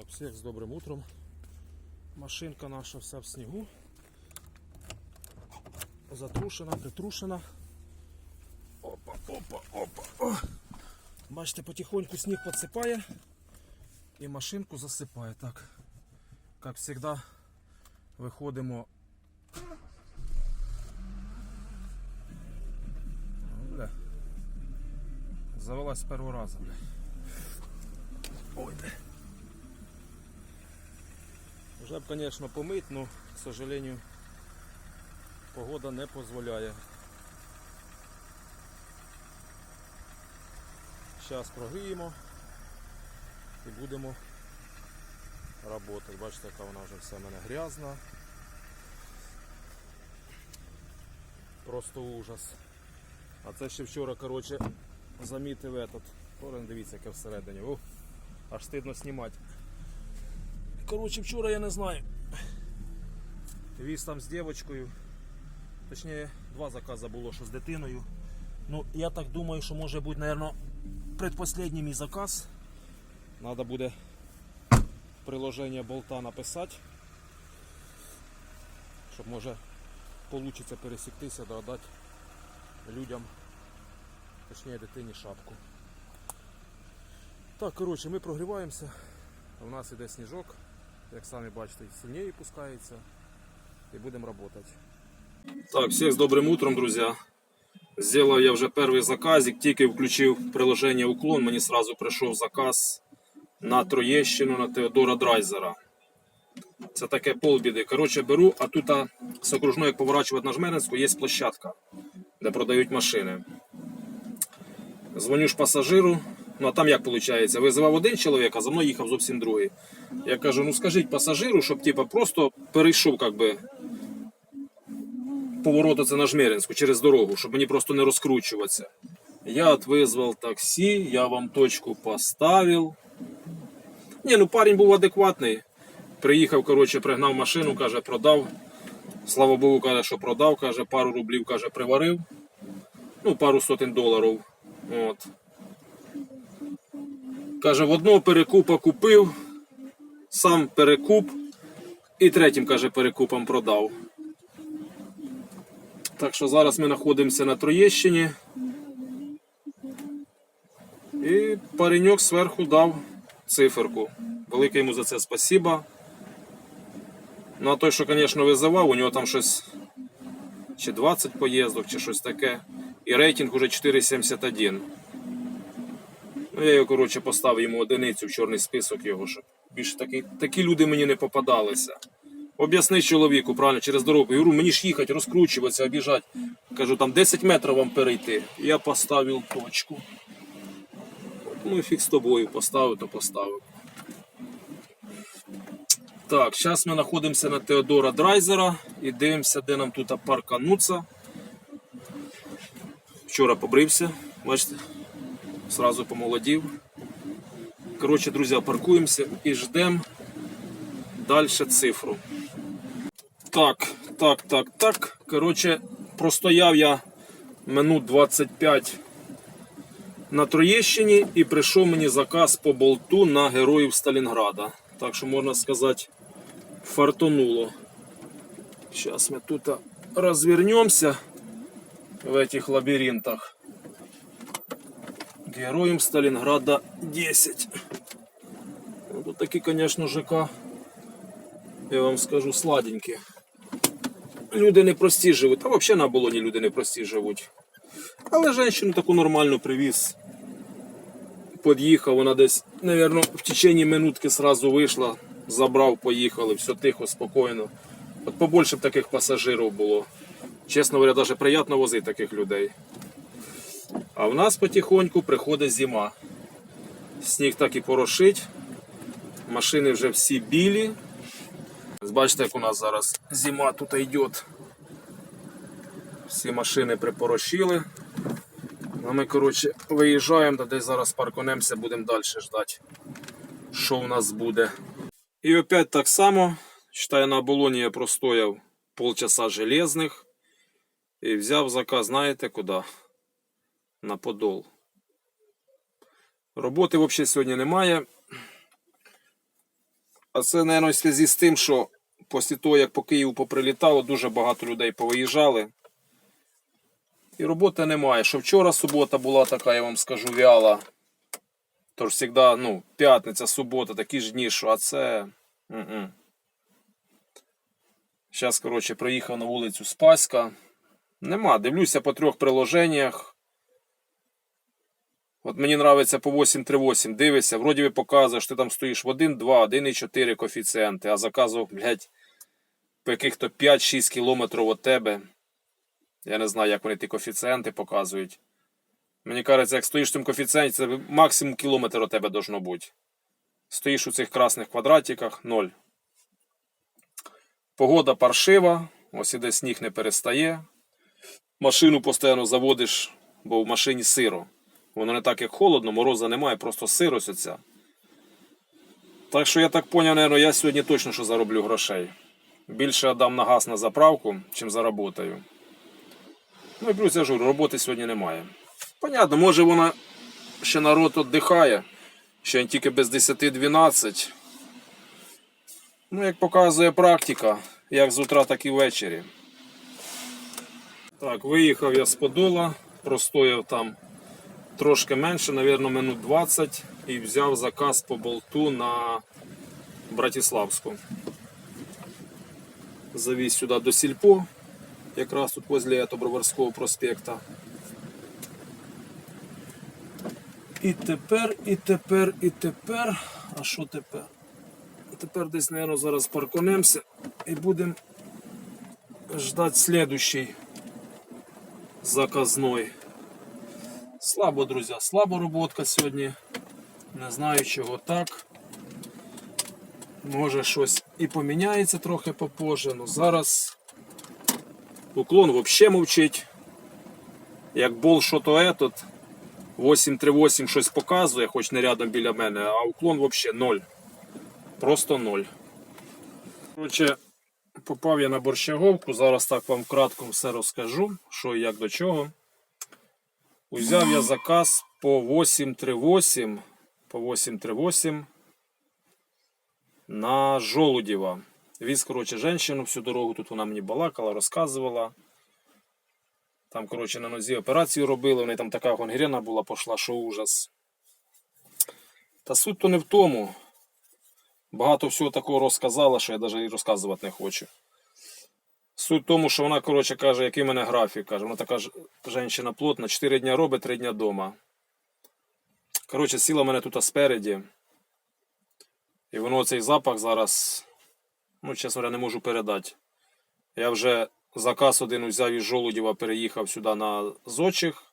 Так, всіх з добрим утром. Машинка наша вся в снігу. Затрушена, притрушена. Опа, опа, опа. Бачите, потихоньку сніг підсипає і машинку засипає. Так, як завжди, виходимо. Бля. Завелась з першого разу. Ой, бля. Вже б, звісно, помить, але, к сожалению, погода не дозволяє. Зараз прогріємо і будемо працювати. Бачите, яка вона вже вся в мене грязна. Просто ужас. А це ще вчора, коротше, замітив этот. Корен, дивіться, яке всередині. О, аж стидно знімати. Коротше, вчора я не знаю. Віз там з дівчинкою. Точніше, два закази було, що з дитиною. Ну, я так думаю, що може бути, мабуть, предпоследній мій заказ. Надо буде приложення болта написати. Щоб може вийде пересіктися, додати людям, точніше дитині шапку. Так, коротше, ми прогріваємося. У нас іде сніжок, як самі бачите, сильніше пускається. І будемо працювати. Так, всіх з добрим утром, друзі. Сделав я вже перший заказик, тільки включив приложення Уклон, мені сразу прийшов заказ на Троєщину на Теодора Драйзера. Це таке полбіди. Коротше, беру, а тут з окружної, як поворачувати на Жмеринську, є площадка, де продають машини. Дзвоню ж пасажиру, ну а там як виходить? Визивав один чоловік, а за мною їхав зовсім другий. Я кажу, ну скажіть пасажиру, щоб типа, просто перейшов как би, поворот оце на Жмеринську через дорогу, щоб мені просто не розкручуватися. Я от визвав таксі, я вам точку поставив. Ні, ну парень був адекватний. Приїхав, коротше, пригнав машину, каже, продав. Слава Богу, каже, що продав, каже, пару рублів каже, приварив. Ну, пару сотень доларів. От. Каже, в одного перекупа купив, сам перекуп і третім, каже, перекупом продав. Так що зараз ми знаходимося на Троєщині. І пареньок зверху дав циферку. Велике йому за це спасіба. Ну а той, що, звісно, визивав, у нього там щось чи 20 поїздок, чи щось таке. І рейтинг уже 4,71. Ну, я коротше, поставив йому одиницю в чорний список його, щоб більше такі, такі люди мені не попадалися. Об'ясни чоловіку, правильно, через дорогу. Я говорю, мені ж їхати, розкручуватися, обіжати. Кажу, там 10 метрів вам перейти. Я поставив точку. Ну і фіг з тобою поставив, то поставив. Так, зараз ми знаходимося на Теодора Драйзера і дивимося, де нам тут паркануться. Вчора побрився, бачите, сразу помолодів. Коротше, друзі, паркуємося і ждемо далі цифру. Так, так, так, так. Коротше, простояв я минут 25 на Троєщині і прийшов мені заказ по болту на героїв Сталінграда. Так що можна сказати, фартонуло. Зараз ми тут розвернемося в этих лабіринтах. Героям Сталінграда 10. Ну, Тут такі, звісно, ЖК, я вам скажу, сладенькі. Люди непрості живуть, а взагалі на оболоні люди непрості живуть. Але жінку таку нормальну привіз. Під'їхав, вона десь, мабуть, в течение минутки сразу вийшла, забрав, поїхали, все тихо, спокійно. От побольше б таких пасажирів було. Чесно говоря, навіть приємно возити таких людей. А в нас потихоньку приходить зима. Сніг так і порошить. Машини вже всі білі. Бачите, як у нас зараз зима тут йде. Всі машини припорошили. А ми, коротше, виїжджаємо, та десь зараз паркунемося, будемо далі ждати, що у нас буде. І опять так само, считай, на оболоні я простояв полчаса железних і взяв заказ, знаєте куди? На подол. Роботи взагалі сьогодні немає. А це, мабуть, в зв'язку з тим, що після того, як по Києву поприлітало, дуже багато людей повиїжджали. І роботи немає. Що вчора субота була така, я вам скажу, вяла. Тож завжди, ну, п'ятниця, субота, такі ж дні, що а це. Зараз, коротше, приїхав на вулицю Спаська. Нема, дивлюся по трьох приложеннях. От мені нравиться по 838. Дивишся, вроді би показує, що ти там стоїш в 1, 2, 1,4 коефіцієнти, а заказував, блядь, по яких-то 5-6 кілометрів від тебе. Я не знаю, як вони ті коефіцієнти показують. Мені кажеться, як стоїш в цьому коефіцієнті, це максимум кілометр у тебе должно бути. Стоїш у цих красних квадратиках 0. Погода паршива, ось іде сніг не перестає. Машину постійно заводиш, бо в машині сиро. Воно не так, як холодно, мороза немає, просто сирость оця. Так що я так поняв, наверное, я сьогодні точно що зароблю грошей. Більше дам на газ на заправку, чим заработаю. Ну і плюс я ж роботи сьогодні немає. Понятно, може вона ще народ віддихає, ще він тільки без 10-12. Ну, як показує практика, як з утра, так і ввечері. Так, виїхав я з Подола, простояв там трошки менше, мабуть, минут 20 і взяв заказ по болту на Братиславську. Завіз сюди до Сільпо, якраз тут возле Броварського проспекта. І тепер, і тепер, і тепер. А що тепер? Тепер десь, мабуть, зараз парконемося і будемо ждати слідущий заказной. Слабо, друзі, слабо роботка сьогодні. Не знаю чого так. Може щось і поміняється трохи попозже, але зараз уклон взагалі мовчить. Як бол що то етот, 838 щось показує, хоч не рядом біля мене, а уклон взагалі ноль. Просто ноль. Коротше, попав я на борщаговку, зараз так вам кратко все розкажу, що і як до чого. Узяв я заказ по 838, по 838 на Жолудєва. Віз, коротше, женщину всю дорогу, тут вона мені балакала, розказувала. Там, коротше, на нозі операцію робили, в неї там така гангрена була, пошла, що ужас. Та суть то не в тому. Багато всього такого розказала, що я навіть і розказувати не хочу. Суть в тому, що вона, коротше, каже, який в мене графік. Каже, вона така ж жінка плотна, 4 дня робить, 3 дня вдома. Коротше, сіла мене тут спереді. І воно цей запах зараз, ну, чесно говоря, не можу передати. Я вже заказ один взяв із Жолудєва, переїхав сюди на Зочих,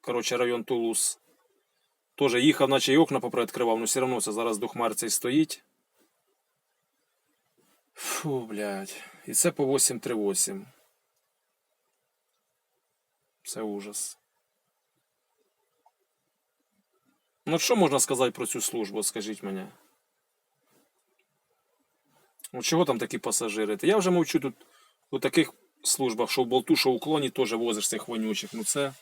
коротше, район Тулус. Теж їхав, наче й окна поприоткривав, але все одно це зараз духмар цей стоїть. Фу, блядь. І це по 838. Це ужас. Ну, що можна сказати про цю службу, скажіть мені? Ну, чого там такі пасажири? Та Я вже мовчу тут у таких службах, що в болту, що в уклоні теж возиш цих вонючих. Ну це.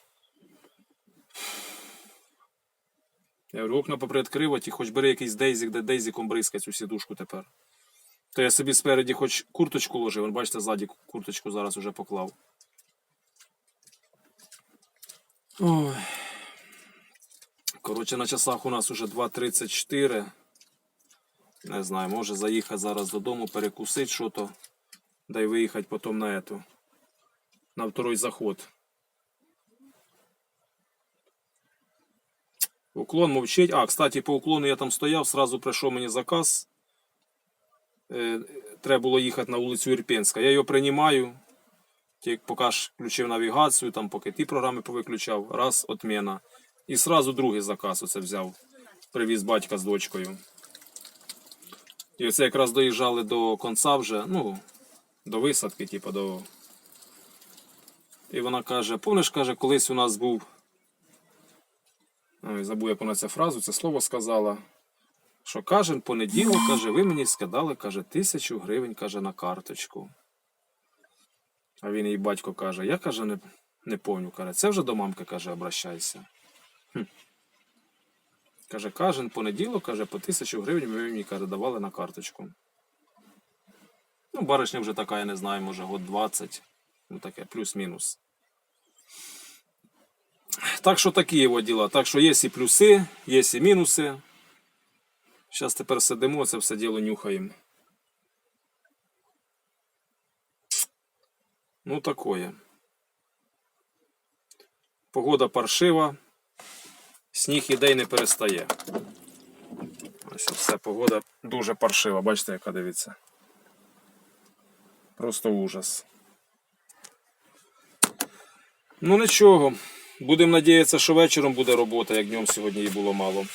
Я говорю, окна поприоткривати, хоч бери якийсь дейзик, де дейзиком бризкать цю сідушку тепер. То я собі спереді хоч курточку ложив, бачите, ззаді курточку зараз уже поклав. Ой. Коротше, на часах у нас уже 2.34. Не знаю, може заїхати зараз додому, перекусити що то. Да й виїхати потім на эту. На второй заход. Уклон мовчить. А, кстати, по уклону я там стояв, сразу прийшов мені заказ. Е, треба було їхати на вулицю Ірпенська. Я його приймаю. Тільки поки ж включив навігацію, там поки ті програми повиключав, раз, отміна. І сразу другий заказ оце взяв. Привіз батька з дочкою. І оце якраз доїжджали до конца вже, ну, до висадки, типу, до. І вона каже, помниш, каже, колись у нас був. Ой, забув я про цю фразу, це слово сказала. Що каже, понеділок, каже, ви мені скидали, каже, тисячу гривень, каже, на карточку. А він їй батько каже, я каже, не, не помню, каже, це вже до мамки каже, обращайся. Хм. Каже, кожен понеділок, каже, по тисячу гривень ми мені каже, давали на карточку. Ну, баришня вже така, я не знаю, може год 20. Ну таке, плюс-мінус. Так що такі його діла. Так що є і плюси, є і мінуси. Зараз тепер сидимо, це все діло нюхаємо. Ну, такое. Погода паршива. Сніг іде й не перестає. Ось все, погода дуже паршива. Бачите, яка дивіться. Просто ужас. Ну нічого. Будемо надіятися, що вечором буде робота, як днем сьогодні її було мало.